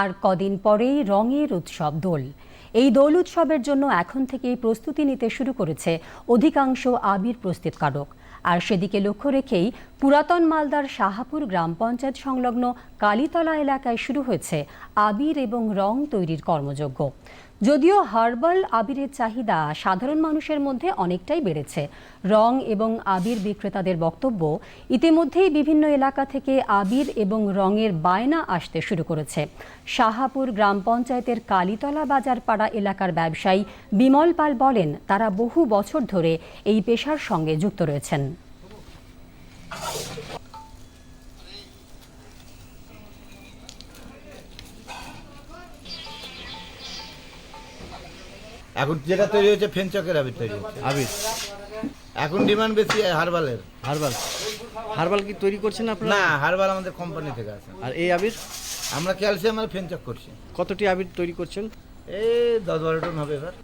আর কদিন পরেই রঙের উৎসব দোল। এই দোল উৎসবের জন্য এখন থেকেই প্রস্তুতি নিতে শুরু করেছে অধিকাংশ আবির প্রস্তুতকারক। আর সেদিকে লক্ষ্য রেখেই পুরাতন মালদার শাহাপুর গ্রাম পঞ্চায়েত সংলগ্ন কালীতলা এলাকায় শুরু হয়েছে আবির এবং রং তৈরির কর্মযজ্ঞ। যদিও হার্বাল আবিরের চাহিদা সাধারণ মানুষের মধ্যে অনেকটাই বেড়েছে। রং এবং আবির বিক্রেতাদের বক্তব্য ইতিমধ্যেই বিভিন্ন এলাকা থেকে আবির এবং রঙের বায়না আসতে শুরু করেছে। শাহাপুর গ্রাম পঞ্চায়েতের কালীতলা বাজারপাড়া এলাকার ব্যবসায়ী বিমল পাল বলেন তারা বহু বছর ধরে এই পেশার সঙ্গে যুক্ত রয়েছেন। এখন যেটা তৈরি হচ্ছে ফেনচকের আবির তৈরি হচ্ছে আবির। এখন ডিমান্ড বেশি হারবালের। হার্বাল। হার্বাল কি তৈরি করছেন আপনারা? না হারবাল আমাদের কোম্পানি থেকে আছে। আর এই আবির? আমরা ক্যালসিয়াম আর ফেনচক করছি। কতটি আবির তৈরি করছেন? এই দশ বারো টন হবে এবার।